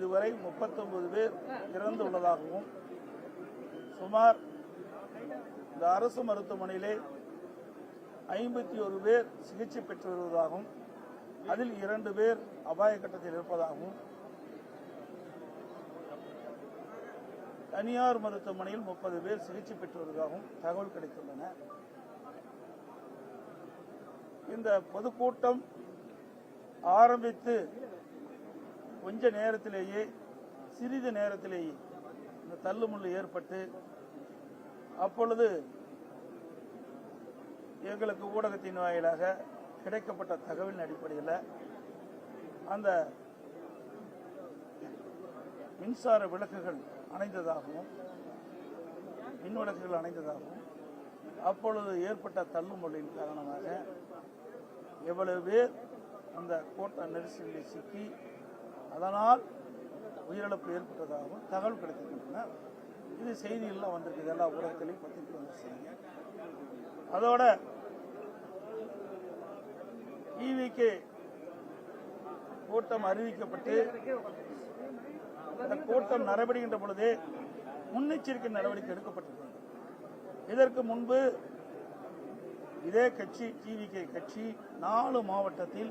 இதுவரை முப்பத்தொன்பது பேர் இறந்து உள்ளதாகவும் சுமார் இந்த அரசு மருத்துவமனையிலே ஐம்பத்தி ஒரு பேர் சிகிச்சை பெற்று வருவதாகவும் அதில் இரண்டு பேர் அபாய கட்டத்தில் இருப்பதாகவும் தனியார் மருத்துவமனையில் முப்பது பேர் சிகிச்சை பெற்று வருவதாகவும் தகவல் கிடைத்துள்ளன. இந்த பொதுக்கூட்டம் ஆரம்பித்து கொஞ்ச நேரத்திலேயே சிறிது நேரத்திலேயே இந்த தள்ளுமுள்ளு ஏற்பட்டு அப்பொழுது எங்களுக்கு ஊடகத்தின் வாயிலாக கிடைக்கப்பட்ட தகவலின் அடிப்படையில் அந்த மின்சார விளக்குகள் அணைந்ததாகவும் மின் விளக்குகள் அணைந்ததாகவும் அப்பொழுது ஏற்பட்ட தள்ளுமொழியின் காரணமாக எவ்வளவு பேர் அந்த கோட்ட நெரிசலில் சிக்கி அதனால் உயிரிழப்பு ஏற்பட்டதாகவும் தகவல் கிடைத்திருக்கின்றன. இது செய்திகள்லாம் வந்திருக்கு. எல்லா ஊடகத்திலையும் பத்திரிக்கை வந்து செய்தி அதோட டிவிக்கு கூட்டம் அறிவிக்கப்பட்டு இந்த கூட்டம் நடைபெறுகின்ற பொழுது முன்னெச்சரிக்கை நடவடிக்கை எடுக்கப்பட்டிருக்கிறது. இதற்கு முன்பு இதே கட்சி டிவிகே கட்சி நாலு மாவட்டத்தில்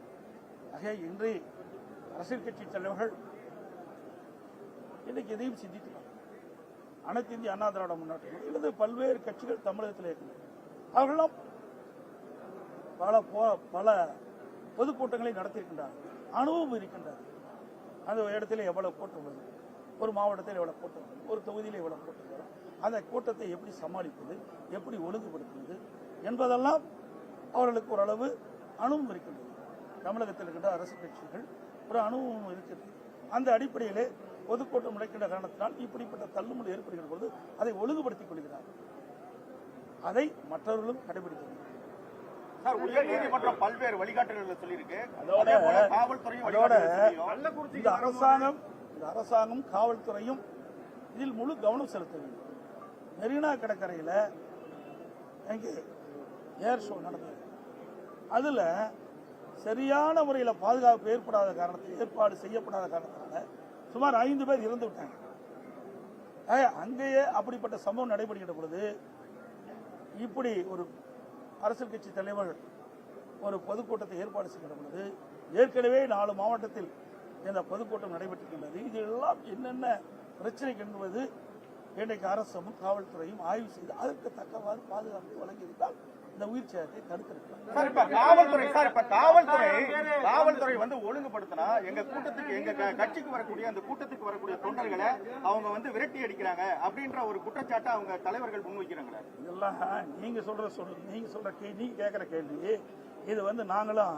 ஆக இன்று அரசியல் கட்சி தலைவர்கள் இன்றைக்கு எதையும் சிந்தித்துக்கலாம் அனைத்து இந்திய அண்ணா திராவிட முன்னேற்ற இல்லது பல்வேறு கட்சிகள் தமிழகத்தில் இருக்கின்றன. அவர்களெல்லாம் பல பல பொதுக்கூட்டங்களை நடத்தியிருக்கின்றார்கள். அனுபவம் இருக்கின்றது. அந்த இடத்துல எவ்வளவு கூட்டம் வரும் ஒரு மாவட்டத்தில் எவ்வளவு கூட்டம் வரும் ஒரு தொகுதியில் எவ்வளவு கூட்டம் வரும் அந்த கூட்டத்தை எப்படி சமாளிப்பது? எப்படி ஒழுங்குபடுத்துவது? என்பதெல்லாம் அவர்களுக்கு ஓரளவு அனுபவம் இருக்கின்றது. தமிழகத்தில் இருக்கின்ற அரசு கட்சிகள் ஒரு அனுபவம் இருக்கிறது. அந்த அடிப்படையிலே பொதுக்கூட்டம் நடக்கின்ற காரணத்தினால் இப்படிப்பட்ட தள்ளுமுறை ஏற்படுகிற பொழுது அதை ஒழுங்குபடுத்திக் கொள்கிறார். அதை மற்றவர்களும் கடைபிடிக்க வேண்டும் சார் உயர் நீதிமன்றம் பல்வேறு வழிகாட்டுதல்களை சொல்லியிருக்கு. அதோட இந்த அரசாங்கம் இந்த அரசாங்கம் காவல்துறையும் இதில் முழு கவனம் செலுத்த வேண்டும். மெரினா கடற்கரையில் எங்கே ஏர் ஷோ நடந்தது. அதுல சரியான முறையில் பாதுகாப்பு ஏற்படாத காரணத்தை ஏற்பாடு செய்யப்படாத காரணத்தினால சுமார் ஐந்து பேர் இறந்து விட்டாங்க. அங்கேயே அப்படிப்பட்ட சம்பவம் நடைபெறுகின்ற பொழுது இப்படி ஒரு அரசியல் கட்சி தலைவர் ஒரு பொதுக்கூட்டத்தை ஏற்பாடு செய்கிற பொழுது ஏற்கனவே நாலு மாவட்டத்தில் இந்த பொதுக்கூட்டம் நடைபெற்றிருக்கின்றது. இதெல்லாம் என்னென்ன பிரச்சனை என்பது இன்றைக்கு அரசும் காவல்துறையும் ஆய்வு செய்து அதற்கு தக்கவாறு பாதுகாப்பு வழங்கியிருந்தால் இந்த உயிர் சேதத்தை தடுத்திருக்கலாம் சார் இப்ப காவல்துறை சார் இப்ப காவல்துறை காவல்துறை வந்து ஒழுங்குபடுத்தினா எங்க கூட்டத்துக்கு எங்க கட்சிக்கு வரக்கூடிய அந்த கூட்டத்துக்கு வரக்கூடிய தொண்டர்களை அவங்க வந்து விரட்டி அடிக்கிறாங்க அப்படின்ற ஒரு குற்றச்சாட்டை அவங்க தலைவர்கள் முன்வைக்கிறாங்களே இதெல்லாம் நீங்க சொல்ற சொல் நீங்க சொல்ற கேள்வி நீங்க கேட்கிற கேள்வி இது வந்து நாங்களும்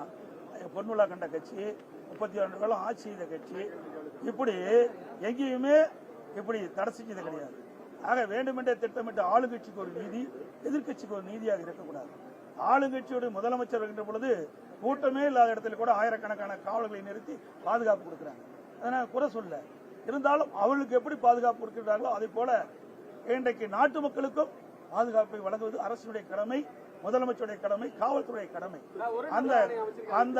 பொன்விழா கண்ட கட்சி முப்பத்தி ஆண்டு காலம் ஆட்சி செய்த கட்சி இப்படி எங்கேயுமே இப்படி தடை செஞ்சது கிடையாது. ஆக வேண்டுமென்றே திட்டமிட்ட ஆளுங்கட்சிக்கு ஒரு நீதி எதிர்க்கட்சிக்கு ஒரு நீதியாக இருக்கக்கூடாது. ஆளுங்கட்சியோட முதலமைச்சர் இருக்கின்ற பொழுது கூட்டமே இல்லாத இடத்துல கூட ஆயிரக்கணக்கான காவலர்களை நிறுத்தி பாதுகாப்பு கொடுக்குறாங்க. அதனால குறை சொல்ல. இருந்தாலும் அவர்களுக்கு எப்படி பாதுகாப்பு கொடுக்கிறார்களோ அதே போல இன்றைக்கு நாட்டு மக்களுக்கும் பாதுகாப்பை வழங்குவது அரசினுடைய கடமை முதலமைச்சருடைய கடமை காவல்துறை கடமை. அந்த அந்த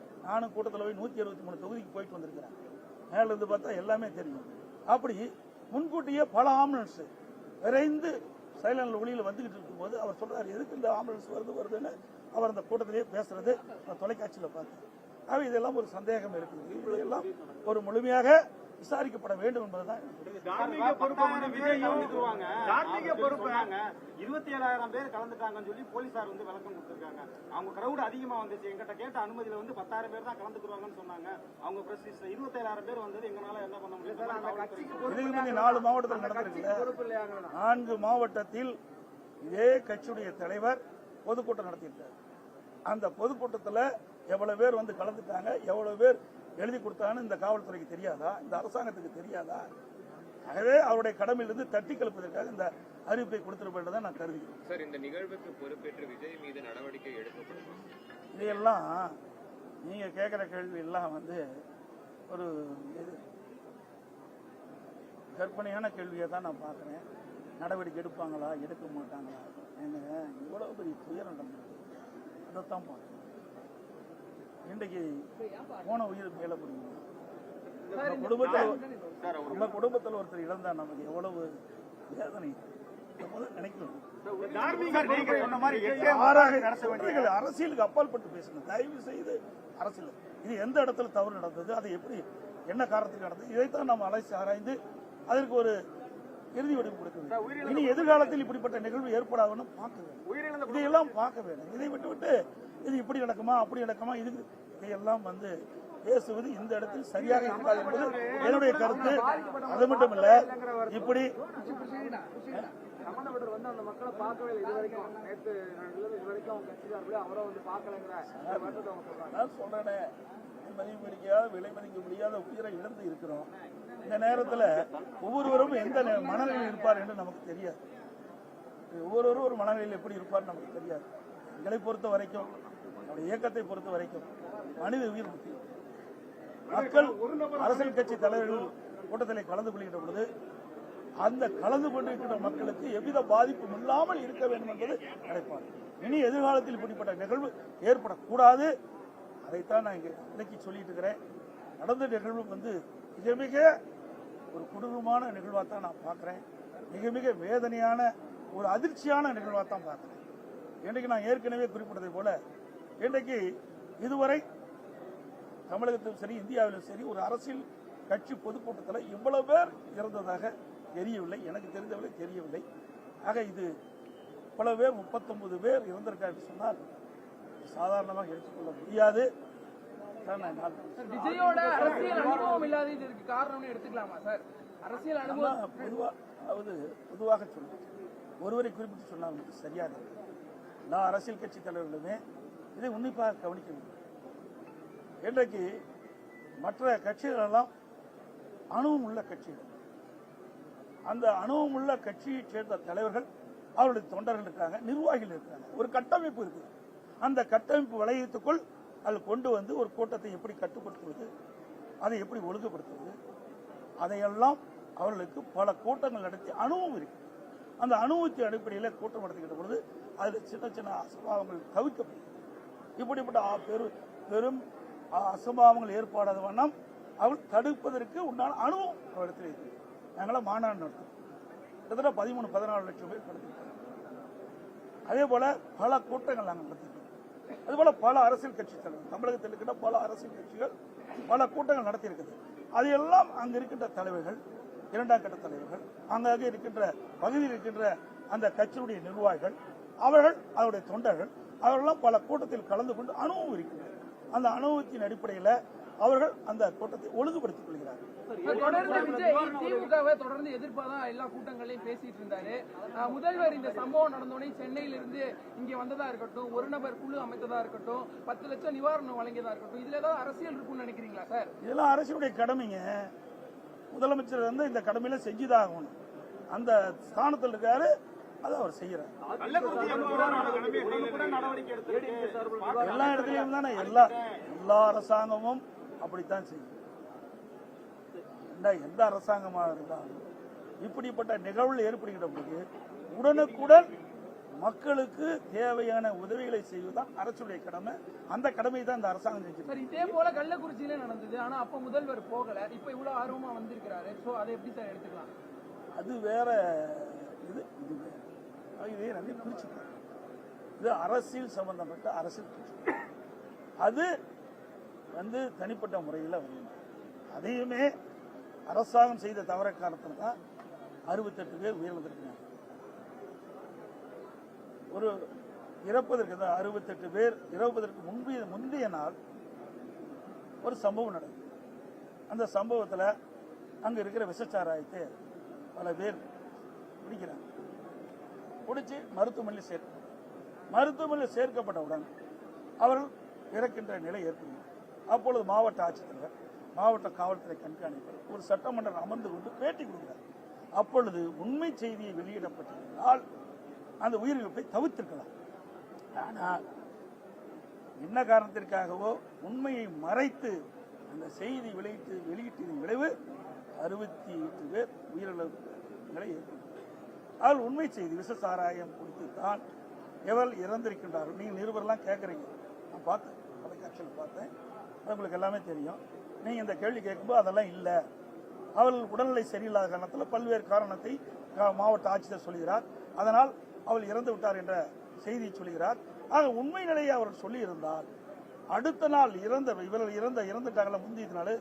நானும் கூட்டத்தில் போய் நூற்றி அறுபத்தி மூணு தொகுதிக்கு போயிட்டு வந்திருக்கிறேன். மேல இருந்து பார்த்தா எல்லாமே தெரியும். அப்படி முன்கூட்டியே பல ஆம்புலன்ஸ் விரைந்து சைலண்ட் ஒளியில் வந்துகிட்டு இருக்கும்போது அவர் சொல்றாரு எதுக்கு இந்த ஆம்புலன்ஸ் வருது வருதுன்னு? அவர் அந்த கூட்டத்திலேயே பேசுறது நான் தொலைக்காட்சியில் பார்த்தேன். ஆக இதெல்லாம் ஒரு சந்தேகம் இருக்குது. இவையெல்லாம் ஒரு முழுமையாக விசாரிக்கப்பட வேண்டும் என்பதுதான் தார்மீக பொறுப்பாங்க இருபத்தி ஏழாயிரம் பேர் கலந்துட்டாங்கன்னு சொல்லி போலீசார் வந்து விளக்கம் கொடுத்திருக்காங்க. அவங்க கிரௌட் அதிகமா வந்துச்சு. எங்கிட்ட கேட்ட அனுமதியில வந்து பத்தாயிரம் பேர் தான் கலந்துக்குவாங்கன்னு சொன்னாங்க. அவங்க பிரஸ் இருபத்தி ஏழாயிரம் பேர் வந்தது எங்களால என்ன பண்ண முடியும்? இதுக்கு முந்தைய நாலு மாவட்டத்தில் நடந்திருக்குல்ல நான்கு மாவட்டத்தில் இதே கட்சியுடைய தலைவர் பொதுக்கூட்டம் நடத்தியிருக்கார். அந்த பொதுக்கூட்டத்தில் எவ்வளவு பேர் வந்து கலந்துட்டாங்க எவ்வளவு பேர் எழுதி கொடுத்தாங்கன்னு இந்த காவல்துறைக்கு தெரியாதா? இந்த அரசாங்கத்துக்கு தெரியாதா? ஆகவே அவருடைய கடமையிலிருந்து தட்டி கலப்பதற்காக இந்த அறிவிப்பை கொடுத்திருப்பதை நான் கருதுகிறேன். சார் இந்த நிகழ்வுக்கு பொறுப்பேற்று விஜய் மீது நடவடிக்கை எடுக்கப்படும்? இதையெல்லாம் நீங்க கேட்குற கேள்வி எல்லாம் வந்து ஒரு கற்பனையான கேள்வியை தான் நான் பார்க்குறேன். நடவடிக்கை எடுப்பாங்களா? எடுக்க மாட்டாங்களா? ஏங்க இவ்வளவு பெரிய துயரம் நடந்திருக்கு அதைத்தான் பார்க்கணும் இன்றைக்கு போன உயிர் மேல நம்ம குடும்பத்தில் நம்ம குடும்பத்தில் ஒருத்தர் இழந்தா நமக்கு எவ்வளவு வேதனை? அரசியலுக்கு அப்பால் பட்டு பேசணும் தயவு செய்து அரசியல். இது எந்த இடத்துல தவறு நடந்தது? அது எப்படி என்ன காரணத்துக்கு நடந்தது? இதைத்தான் நாம் அலைசி ஆராய்ந்து அதற்கு ஒரு இறுதி வடிவு கொடுக்க வேண்டும். இனி எதிர்காலத்தில் இப்படிப்பட்ட நிகழ்வு ஏற்படாதுன்னு பார்க்க வேண்டும். இதையெல்லாம் பார்க்க வேண்டும். இதை விட்டு விட்டு இது இப்படி நடக்குமா அப்படி நடக்குமா இது இதையெல்லாம் வந்து பேசுவது இந்த இடத்தில் சரியாக இருக்காது என்பது என்னுடைய கருத்து. அது மட்டும் இல்ல இப்படி சம்பந்தப்பட்டவர் வந்து அந்த மக்களை நேற்று இது அவங்க கட்சிக்காரர்களே அவரை வந்து பார்க்கலைங்கிற நான் சொல்றேனே மதிப்பு முடியாத விலை மதிக்க முடியாத உயிரை இழந்து இருக்கிறோம். இந்த நேரத்துல ஒவ்வொருவரும் எந்த நே- மனநிலையில் இருப்பார் என்று நமக்கு தெரியாது. ஒவ்வொருவரும் ஒரு மனநிலையில் எப்படி இருப்பார் நமக்கு தெரியாது. எங்களை பொறுத்த வரைக்கும் நம்முடைய இயக்கத்தை பொறுத்த வரைக்கும் மனித உயிர் முக்கியம். மக்கள் அரசியல் கட்சி தலைவர்கள் கூட்டத்தில் கலந்து கொள்கின்ற பொழுது அந்த கலந்து கொண்டிருக்கின்ற மக்களுக்கு எவ்வித பாதிப்பும் இல்லாமல் இருக்க வேண்டும் என்பது நினைப்பார் இனி எதிர்காலத்தில் இப்படிப்பட்ட நிகழ்வு ஏற்படக்கூடாது. அதைத்தான் நான் இங்கே விளக்கி சொல்லிட்டு இருக்கிறேன். நடந்த நிகழ்வு வந்து மிக மிக ஒரு கொடூரமான நிகழ்வாக தான் நான் பார்க்குறேன். மிக மிக வேதனையான ஒரு அதிர்ச்சியான நிகழ்வாக தான் பார்க்குறேன். இன்றைக்கு நான் ஏற்கனவே குறிப்பிட்டதை போல இன்றைக்கு இதுவரை தமிழகத்திலும் சரி இந்தியாவிலும் சரி ஒரு அரசியல் கட்சி பொதுக்கூட்டத்தில் இவ்வளவு பேர் இறந்ததாக தெரியவில்லை. எனக்கு தெரிந்தவரை தெரியவில்லை. ஆக இது இவ்வளவு பேர் முப்பத்தொன்பது பேர் இறந்திருக்காரு சொன்னால் சாதாரணமாக எடுத்துக்கொள்ள முடியாது. விஜயோட அரசியல் அனுபவம் இல்லாத இதற்கு காரணம்னு எடுத்துக்கலாமா சார்? அரசியல் அனுபவம் அதான் பொதுவா அதாவது பொதுவாக சொல்றேன். ஒருவரை குறிப்பிட்டு சொன்னால் சரியாக நான் எல்லா அரசியல் கட்சி தலைவர்களுமே இதை உன்னிப்பாக கவனிக்க வேண்டும். இன்றைக்கு மற்ற கட்சிகள் எல்லாம் அணுவும் உள்ள கட்சிகள். அந்த அணுவும் உள்ள கட்சியைச் சேர்ந்த தலைவர்கள் அவருடைய தொண்டர்கள் இருக்காங்க நிர்வாகிகள் இருக்காங்க. ஒரு கட்டமைப்பு இருக்கு அந்த கட்டமைப்பு வளையத்துக்குள் அது கொண்டு வந்து ஒரு கூட்டத்தை எப்படி கட்டுப்படுத்துவது அதை எப்படி ஒழுங்குபடுத்துவது அதையெல்லாம் அவர்களுக்கு பல கூட்டங்கள் நடத்தி அணுவும் இருக்கு. அந்த அனுபவத்தின் அடிப்படையில் கூட்டம் நடத்துகின்ற பொழுது அதில் சின்ன சின்ன அசம்பாவங்கள் தவிர்க்கப்படுகிறது. இப்படிப்பட்ட ஆ- பெரு பெரும் அசம்பாவங்கள் ஏற்பாடாத வண்ணம் அவள் தடுப்பதற்கு உண்டான அனுபவம் அவரிடத்தில் இருக்கு நாங்களாம் மாநாடு நடத்தும் கிட்டத்தட்ட பதிமூணு பதினாலு லட்சம் பேர் நடத்திருக்கோம் அதே போல பல கூட்டங்கள் நாங்கள் நடத்திருக்கோம். அது போல பல அரசியல் கட்சி தலைவர் தமிழகத்தில் இருக்கின்ற பல அரசியல் கட்சிகள் பல கூட்டங்கள் நடத்தியிருக்குது அது எல்லாம் அங்க இருக்கின்ற தலைவர்கள் இரண்டாம் கட்ட தலைவர்கள் அங்கங்கே இருக்கின்ற பகுதியில் இருக்கின்ற அந்த கட்சியினுடைய நிர்வாகிகள் அவர்கள் அவருடைய தொண்டர்கள் அவர்களெல்லாம் பல கூட்டத்தில் கலந்து கொண்டு அனுபவம் இருக்கிறது அந்த அனுபவத்தின் அடிப்படையில் அவர்கள் அந்த கூட்டத்தை ஒழுங்குபடுத்திக் கொள்கிறார்கள். தொடர்ந்து விஜய் திமுகவை தொடர்ந்து எதிர்ப்பாதான் எல்லா கூட்டங்களையும் பேசிட்டு இருந்தாரு. முதல்வர் இந்த சம்பவம் நடந்தோடனே சென்னையில இருந்து இங்க வந்ததா இருக்கட்டும் ஒரு நபர் குழு அமைத்ததா இருக்கட்டும் பத்து லட்சம் நிவாரணம் வழங்கியதா இருக்கட்டும் இதுல ஏதாவது அரசியல் இருக்கும்னு நினைக்கிறீங்களா சார்? இதெல்லாம் அரசுடைய கடமைங்க. முதலமைச்சர் வந்து இந்த கடமையில செஞ்சுதான் ஆகணும் அந்த ஸ்தானத்தில் இருக்காரு அதை அவர் செய்யறார். எல்லா இடத்துலயும் தானே எல்லா எல்லா அரசாங்கமும் அப்படித்தான் செய்யும். எந்த- எந்த அரசாங்கமாக இருந்தாலும் இப்படிப்பட்ட நிகழ்வுகள் ஏற்படுகிற போது உடனுக்குடன் மக்களுக்கு தேவையான உதவிகளை செய்வதுதான் அரசுடைய கடமை. அந்த கடமை தான் இந்த அரசாங்கம் சார் இதே போல கள்ளக்குறிச்சியில நடந்தது. ஆனா அப்ப முதல்வர் போகல. இப்ப இவ்வளவு ஆர்வமா வந்திருக்கிறாரு. சோ அதை எப்படி சார் எடுத்துக்கலாம்? அது வேற இது இது இதை பிரிச்சுக்கலாம். இது அரசியல் சம்பந்தப்பட்ட அரசியல் அது வந்து தனிப்பட்ட முறையில் வரணும் அதையுமே அரசாங்கம் செய்த தவற காரணத்தில் தான் அறுபத்தெட்டு பேர் உயிரிழந்திருக்கிறாங்க. ஒரு இறப்பதற்கு தான் அறுபத்தெட்டு பேர் இறப்பதற்கு முன்பு முந்தைய நாள் ஒரு சம்பவம் நடந்தது. அந்த சம்பவத்தில் அங்கே இருக்கிற விஷச்சாராயத்தை பல பேர் பிடிக்கிறாங்க. பிடிச்சி மருத்துவமனையில் சேர்க்க மருத்துவமனையில் சேர்க்கப்பட்டவுடன் அவர்கள் இறக்கின்ற நிலை ஏற்படுகிறது. அப்பொழுது மாவட்ட ஆட்சித்தலைவர் மாவட்ட காவல்துறை கண்காணிப்பாளர் ஒரு சட்டமன்றம் அமர்ந்து கொண்டு பேட்டி கொடுக்கிறார். அப்பொழுது உண்மை செய்தியை வெளியிடப்பட்டிருந்தால் அந்த உயிரிழப்பை தவிர்த்திருக்கலாம் ஆனால் என்ன காரணத்திற்காகவோ உண்மையை மறைத்து அந்த செய்தி வெளியிட்டு வெளியிட்டதின் விளைவு அறுபத்தி எட்டு பேர் உயிரிழப்புகளை ஏற்பட்டது அதில் உண்மை செய்தி விஷ சாராயம் கொடுத்து தான் எவள் இறந்திருக்கின்றார்கள்? நீங்கள் நிருபர்லாம் கேட்குறீங்க. நான் பார்த்தேன். தொலைக்காட்சியில் பார்த்தேன். அது உங்களுக்கு எல்லாமே தெரியும். நீங்கள் இந்த கேள்வி கேட்கும்போது அதெல்லாம் இல்லை. அவள் உடல்நிலை சரியில்லாத காரணத்தில் பல்வேறு காரணத்தை கா- மாவட்ட ஆட்சியர் சொல்கிறார். அதனால் அவள் இறந்து விட்டார் என்ற செய்தியை சொல்கிறார். ஆக உண்மை நிலையை அவர் சொல்லியிருந்தால் அடுத்த நாள் இறந்த இவர்கள் இறந்த இறந்துட்டாங்கள முந்தைய நாள்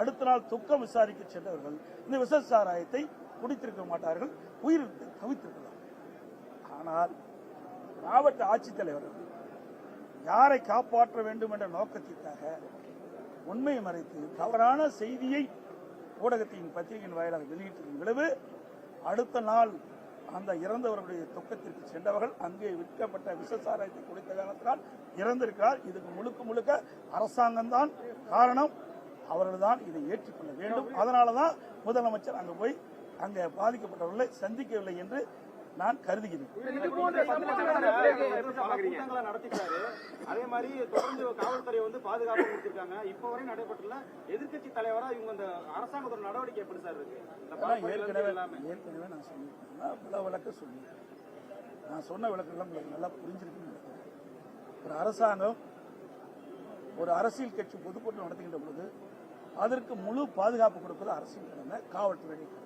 அடுத்த நாள் துக்கம் விசாரிக்க சென்றவர்கள் இந்த விஷ சாராயத்தை குடித்திருக்க மாட்டார்கள் உயிர் தவித்திருக்கலாம். ஆனால் மாவட்ட ஆட்சித்தலைவர்கள் யாரை காப்பாற்ற வேண்டும் என்ற நோக்கத்திற்காக உண்மையை மறைத்து தவறான செய்தியை ஊடகத்தின் பத்திரிகையின் வாயிலாக வெளியிட்டிருக்கும் விளைவு அடுத்த நாள் அந்த இறந்தவர்களுடைய துக்கத்திற்கு சென்றவர்கள் அங்கே விற்கப்பட்ட விஷசாராயத்தை குடித்த காரணத்தினால் இறந்திருக்கிறார். இதுக்கு முழுக்க முழுக்க அரசாங்கம்தான் காரணம். அவர்கள் தான் இதை ஏற்றுக்கொள்ள வேண்டும். அதனால தான் முதலமைச்சர் அங்கே போய் அங்கே பாதிக்கப்பட்டவர்களை சந்திக்கவில்லை என்று நான் கருதுகிறேன். அதே மாதிரி தொடர்ந்து காவல்துறை வந்து பாதுகாப்பு கொடுத்திருக்காங்க. இப்ப வரை நடைபெற்றல எதிர்க்கட்சி தலைவரா இவங்க இந்த அரசாங்கத்தோட நடவடிக்கை எப்படி சார் இருக்கு? ஏற்கனவே ஏற்கனவே நான் நான் பல விளக்க சொல்லியிருக்கேன். நான் சொன்ன விளக்கெல்லாம் உங்களுக்கு நல்லா புரிஞ்சிருக்குன்னு ஒரு அரசாங்கம் ஒரு அரசியல் கட்சி பொதுக்கூட்டம் நடத்துகின்ற பொழுது அதற்கு முழு பாதுகாப்பு கொடுப்பது அரசியல் கடமை காவல்துறை கடமை.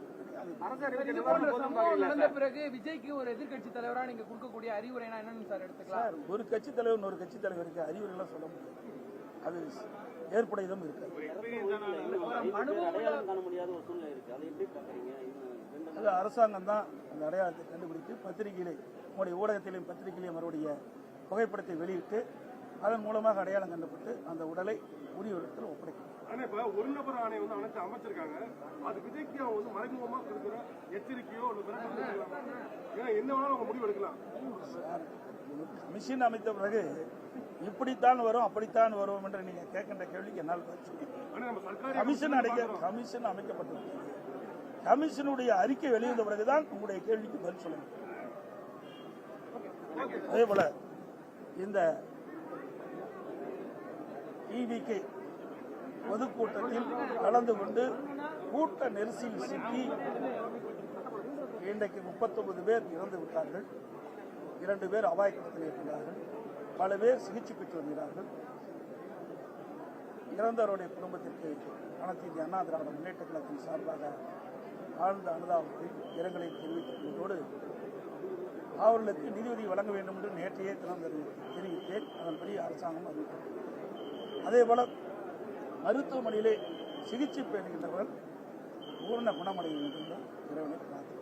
நடந்த பிறகு விஜய்க்கு ஒரு எதிர்க்கட்சி தலைவரா நீங்க கொடுக்கக்கூடிய அறிவுரைனா என்னன்னு சார் எடுத்துக்கலாம். சார் ஒரு கட்சி தலைவர் ஒரு கட்சி தலைவருக்கு அறிவுரைலாம் சொல்ல முடியாது. அது ஏற்புடையதும் இருக்காது. அது அரசாங்கம் தான் அந்த அடையாளத்தை கண்டுபிடித்து பத்திரிகையிலே உங்களுடைய ஊடகத்திலையும் பத்திரிகையிலையும் அவருடைய புகைப்படத்தை வெளியிட்டு அதன் மூலமாக அடையாளம் கண்டுபிட்டு அந்த உடலை உரியவரிடத்தில் ஒப்படைக்கும். ஆனா இப்ப ஒரு நபர் ஆணை வந்து அனைத்து அமைச்சிருக்காங்க. அது விஜய்க்கு அவங்க வந்து மறைமுகமா கொடுக்குற எச்சரிக்கையோ? ஏன்னா என்ன வேணாலும் அவங்க முடிவு எடுக்கலாம். சார், கமிஷன் அமைத்த பிறகு இப்படித்தான் வரும் அப்படித்தான் வரும் என்று நீங்க கேட்கின்ற கேள்விக்கு என்னால் கமிஷன் அடைக்க கமிஷன் அமைக்கப்பட்டிருக்கிறது கமிஷனுடைய அறிக்கை வெளிவந்த பிறகுதான் உங்களுடைய கேள்விக்கு பதில் சொல்ல முடியும். அதே போல இந்த டிவிக்கு பொதுக்கூட்டத்தில் கலந்து கொண்டு கூட்ட நெரிசலில் சிக்கி இன்றைக்கு 39 பேர் இறந்து விட்டார்கள். இரண்டு பேர் அபாயத்தில் இருக்கிறார்கள். பல பேர் சிகிச்சை பெற்று வருகிறார்கள். இறந்தவருடைய குடும்பத்திற்கு அனைத்து இந்திய அண்ணா திராவிட முன்னேற்ற கழகத்தின் சார்பாக ஆழ்ந்த அனுதாபத்தை இரங்கலை தெரிவித்துக் கொள்வதோடு அவர்களுக்கு நிதியுதவி வழங்க வேண்டும் என்று நேற்றையே தினம் தெரிவித்தேன். அதன்படி அரசாங்கம் அறிவித்தது அதேபோல மருத்துவமனையிலே சிகிச்சை பெறுகின்றவர்கள் பூர்ண குணமடைய வேண்டும் என்று இறைவனை பிரார்த்தனை